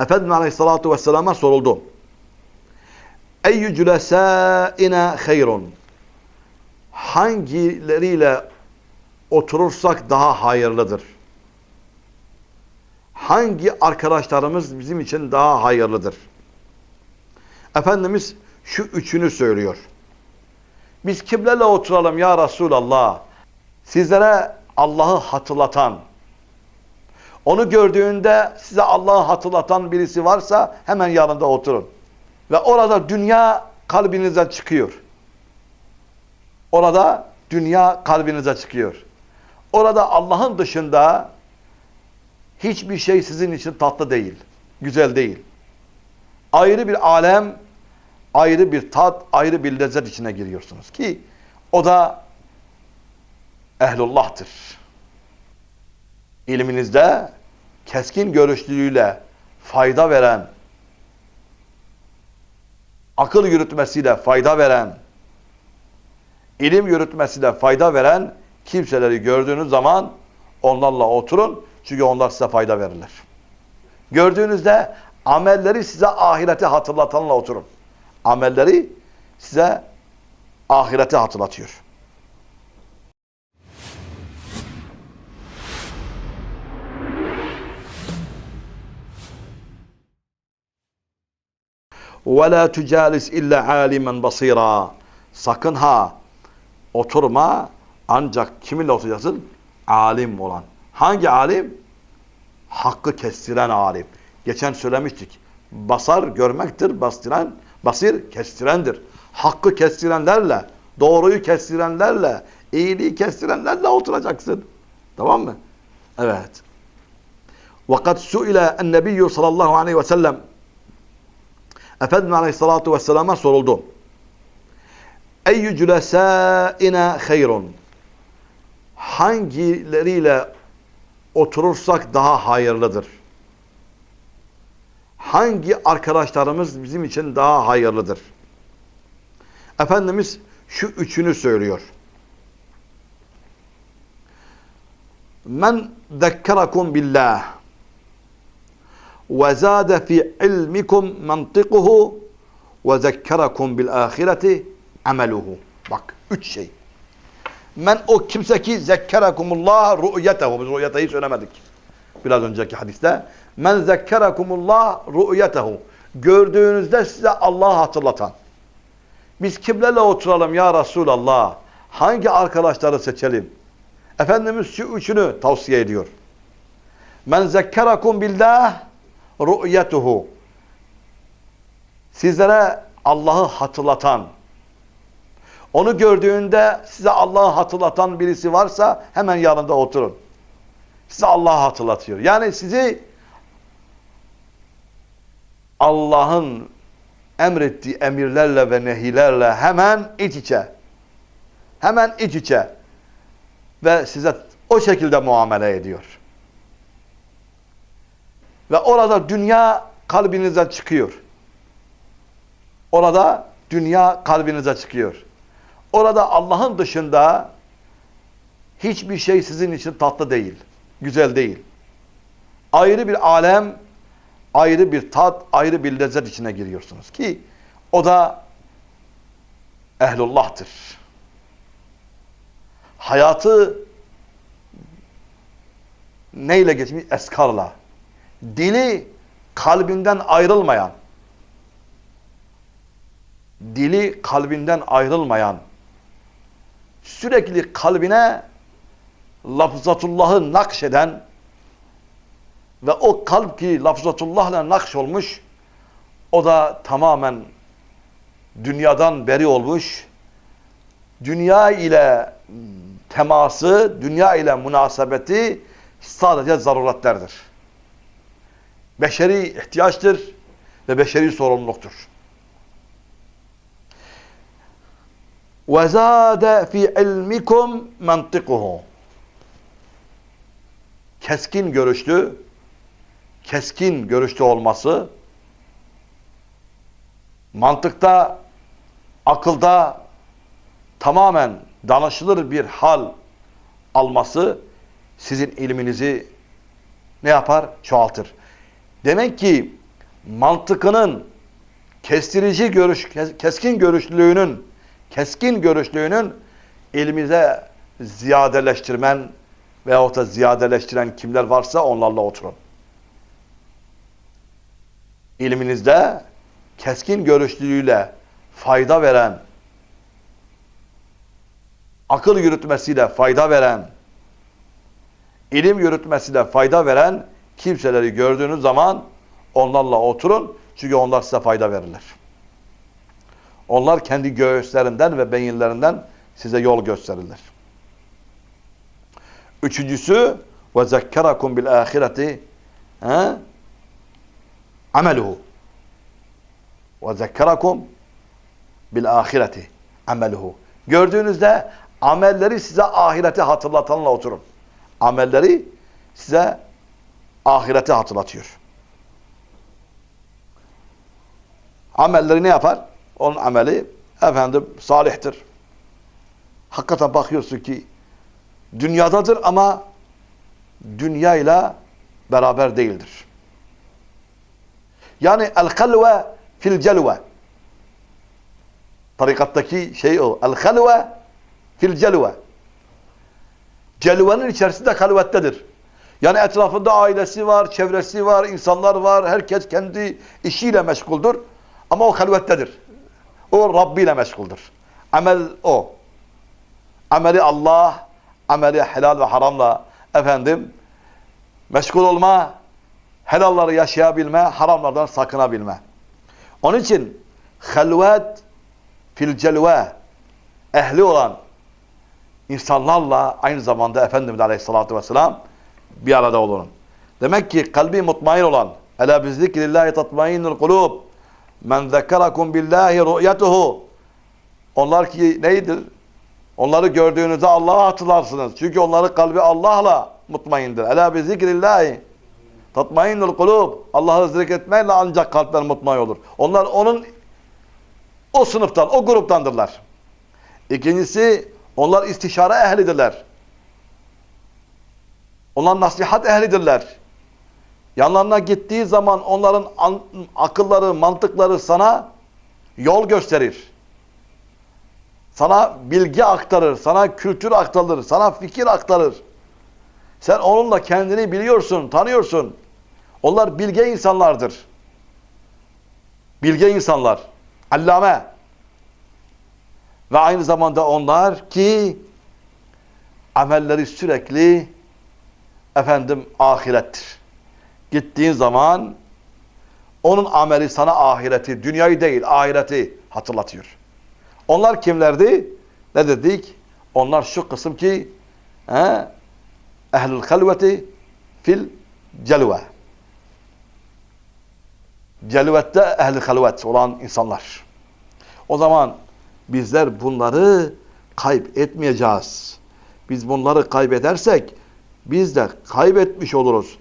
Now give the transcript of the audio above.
Efendimiz Aleyhisselatü Vesselam'a soruldu. Eyyü cülesâine hayrun. Hangileriyle oturursak daha hayırlıdır? Hangi arkadaşlarımız bizim için daha hayırlıdır? Efendimiz şu üçünü söylüyor. Biz kimlerle oturalım ya Resulallah? Sizlere Allah'ı hatırlatan, onu gördüğünde size Allah'ı hatırlatan birisi varsa hemen yanında oturun. Ve orada dünya kalbinize çıkıyor. Orada dünya kalbinize çıkıyor. Orada Allah'ın dışında hiçbir şey sizin için tatlı değil, güzel değil. Ayrı bir alem, ayrı bir tat, ayrı bir lezzet içine giriyorsunuz ki o da ehlullah'tır. İlminizde keskin görüşlülüğüyle fayda veren, akıl yürütmesiyle fayda veren, ilim yürütmesiyle fayda veren kimseleri gördüğünüz zaman onlarla oturun. Çünkü onlar size fayda verirler. Gördüğünüzde amelleri size ahireti hatırlatanla oturun. Amelleri size ahireti hatırlatıyor. وَلَا تُجَالِسْ اِلَّا عَالِمًا بَصِيرًا Sakın ha oturma ancak kiminle oturacaksın? Alim olan. Hangi alim? Hakkı kestiren alim. Geçen söylemiştik. Basar görmektir, bastiren, basir kestirendir. Hakkı kestirenlerle, doğruyu kestirenlerle, iyiliği kestirenlerle oturacaksın. Tamam mı? Evet. وَقَدْ سُئِلَ النَّبِيُّ sallallahu aleyhi ve sellem Efendimiz Aleyhisselatü Vesselam'a soruldu. Eyyü cülesâine hayrun. Hangileriyle oturursak daha hayırlıdır? Hangi arkadaşlarımız bizim için daha hayırlıdır? Efendimiz şu üçünü söylüyor. Men zekkerakum billah ve zâde fi ilmikum mantıkuhu ve zekkerakum bil ahireti ameluhu. Bak üç şey. Men o kimse ki zekkerakumullah ru'yetehu. Biz ru'yeteyi söylemedik. Biraz önceki hadiste. Men zekkerakumullah ru'yetehu. Gördüğünüzde size Allah'ı hatırlatan. Biz kimlerle oturalım ya Resulallah? Hangi arkadaşları seçelim? Efendimiz şu üçünü tavsiye ediyor. Men zekkerakum billah ru'yetuhu. Sizlere Allah'ı hatırlatan, onu gördüğünde size Allah'ı hatırlatan birisi varsa hemen yanında oturun. Size Allah'ı hatırlatıyor. Yani sizi Allah'ın emrettiği emirlerle ve nehilerle hemen iç içe. Hemen iç içe. Ve size o şekilde muamele ediyor. Ve orada dünya kalbinize çıkıyor. Orada dünya kalbinize çıkıyor. Orada Allah'ın dışında hiçbir şey sizin için tatlı değil, güzel değil. Ayrı bir alem, ayrı bir tat, ayrı bir lezzet içine giriyorsunuz ki o da ehlullah'tır. Hayatı neyle geçmiş? Eskarla. Dili kalbinden ayrılmayan, dili kalbinden ayrılmayan, sürekli kalbine lafzatullahı nakşeden ve o kalp ki lafzatullahla nakş olmuş, o da tamamen dünyadan beri olmuş, dünya ile teması, dünya ile münasebeti sadece zaruretlerdir Beşeri ihtiyaçtır ve beşeri sorumluluktur. وَزَادَ فِي عِلْمِكُمْ مَنْطِقُهُ Keskin görüşlü, keskin görüşlü olması, mantıkta, akılda tamamen danışılır bir hal alması sizin ilminizi ne yapar? Çoğaltır. Demek ki mantıkının kestirici görüş, kes- keskin görüşlülüğünün, keskin görüşlülüğünün ilmize ziyadeleştirmen veyahut da ziyadeleştiren kimler varsa onlarla oturun. İlminizde keskin görüşlülüğüyle fayda veren, akıl yürütmesiyle fayda veren, ilim yürütmesiyle fayda veren kimseleri gördüğünüz zaman onlarla oturun. Çünkü onlar size fayda verirler. Onlar kendi göğüslerinden ve beyinlerinden size yol gösterirler. Üçüncüsü ve zekkerakum bil ahireti ameluhu ve zekkerakum bil ahireti ameluhu. Gördüğünüzde amelleri size ahireti hatırlatanla oturun. Amelleri size ahireti hatırlatıyor. Amelleri ne yapar? Onun ameli efendim salihtir. Hakikaten bakıyorsun ki dünyadadır ama dünyayla beraber değildir. Yani el-halve fil celve. Tarikattaki şey o. El-halve fil celve. Celvenin içerisinde halvettedir. Yani etrafında ailesi var, çevresi var, insanlar var. Herkes kendi işiyle meşguldür. Ama o halvettedir. O Rabbi ile meşguldür. Amel o. Ameli Allah, ameli helal ve haramla efendim meşgul olma, helalları yaşayabilme, haramlardan sakınabilme. Onun için halvet fil celve ehli olan insanlarla aynı zamanda Efendimiz Aleyhisselatü Vesselam bir arada olun. Demek ki kalbi mutmain olan Ela bi zikrillahi tatmainnul kulub Men zekerakum billahi ru'yetuhu Onlar ki neydir? Onları gördüğünüzde Allah'ı hatırlarsınız. Çünkü onların kalbi Allah'la mutmaindir. Ela bi zikrillahi tatmainnul kulub Allah'ı zikretmeyle ancak kalpler mutmain olur. Onlar onun o sınıftan, o gruptandırlar. İkincisi, onlar istişare ehlidirler. Onlar nasihat ehlidirler. Yanlarına gittiği zaman onların akılları, mantıkları sana yol gösterir. Sana bilgi aktarır, sana kültür aktarır, sana fikir aktarır. Sen onunla kendini biliyorsun, tanıyorsun. Onlar bilge insanlardır. Bilge insanlar. Allame. Ve aynı zamanda onlar ki amelleri sürekli efendim ahirettir. Gittiğin zaman onun ameli sana ahireti, dünyayı değil ahireti hatırlatıyor. Onlar kimlerdi? Ne dedik? Onlar şu kısım ki he, ehlül halveti fil celve. Celvette ehl-i halvet olan insanlar. O zaman bizler bunları kaybetmeyeceğiz. Biz bunları kaybedersek biz de kaybetmiş oluruz.